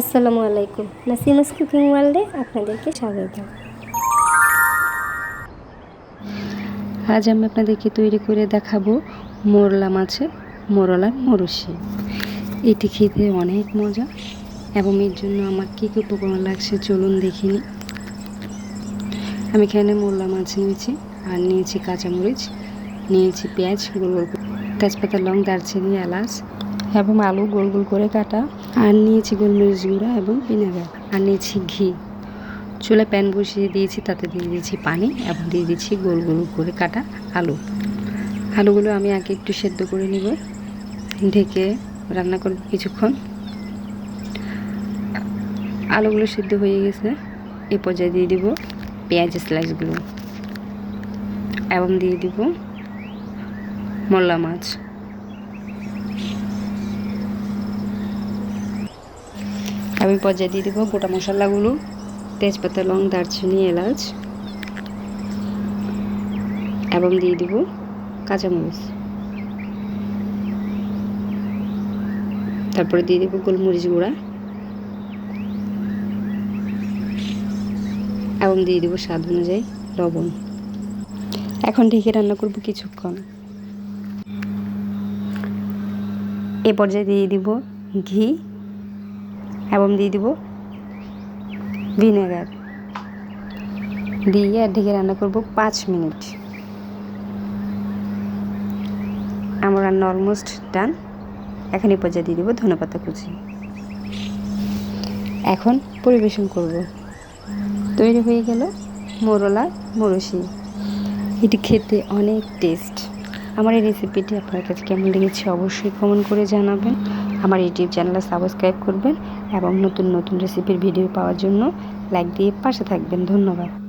আসসালামু আলাইকুম। নাসিমাস কুকিং ওয়ার্ল্ডে আপনাদেরকে স্বাগত। আজ আমি আপনাদেরকে তৈরি করে দেখাবো মোরলা মাছের মোরলার মরুষি এটি খেতে অনেক মজা এবং এর জন্য আমার কী কী উপকরণ লাগছে চলুন দেখিনি। আমি এখানে মোরলা মাছ নিয়েছি আর নিয়েছি কাঁচামরিচ, নিয়েছি পেঁয়াজ, গোল গোল তেজপাতা, লং, দারচিনি, এলাচ এবং আলু গোল গোল করে কাটা। আর নিয়েছি গোলমরিচ গুঁড়া এবং ভিনেগার। আর নিয়েছি ঘি। চুলা প্যান বসিয়ে দিয়েছি, তাতে দিয়ে দিয়েছি পানি এবং দিয়ে দিয়েছি গোল গোল করে কাটা আলু। আলুগুলো আমি আগে একটু সেদ্ধ করে নিব, ঢেকে রান্না করব কিছুক্ষণ। আলুগুলো সিদ্ধ হয়ে গেছে, এ পর্যায়ে দিয়ে দিব পেঁয়াজ স্লাইসগুলো এবং দিয়ে দিব মোল্লা মাছ। আমি পর্যায়ে দিয়ে দিব গোটা মশলাগুলো, তেজপাতা, লং, দারচিনি, এলাচ এবং দিয়ে দিব কাঁচামরিচ। তারপরে দিয়ে দেবো গোলমরিচ গুঁড়া এবং দিয়ে দেবো স্বাদ অনুযায়ী লবণ। এখন ঢেকে রান্না করব কিছুক্ষণ। এ পর্যায়ে দিয়ে দিব ঘি এবং দিয়ে দিব। ভিনেগার। দিয়ে আর ঢেকে রান্না করব পাঁচ মিনিট। আমার রান্না অলমোস্ট ডান এখন পর্যায়ে দিয়ে দিব ধনেপাতা কুচি। এখন পরিবেশন করব। তৈরি হয়ে গেল মোরলা মরসি। এটি খেতে অনেক টেস্ট আমার এই রেসিপিটি আপনার কাছে কেমন লেগেছে অবশ্যই কমেন্ট করে জানাবেন। আমার ইউটিউব চ্যানেলে সাবস্ক্রাইব করবেন এবং নতুন নতুন রেসিপির ভিডিও পাওয়ার জন্য লাইক দিয়ে পাশে থাকবেন। ধন্যবাদ।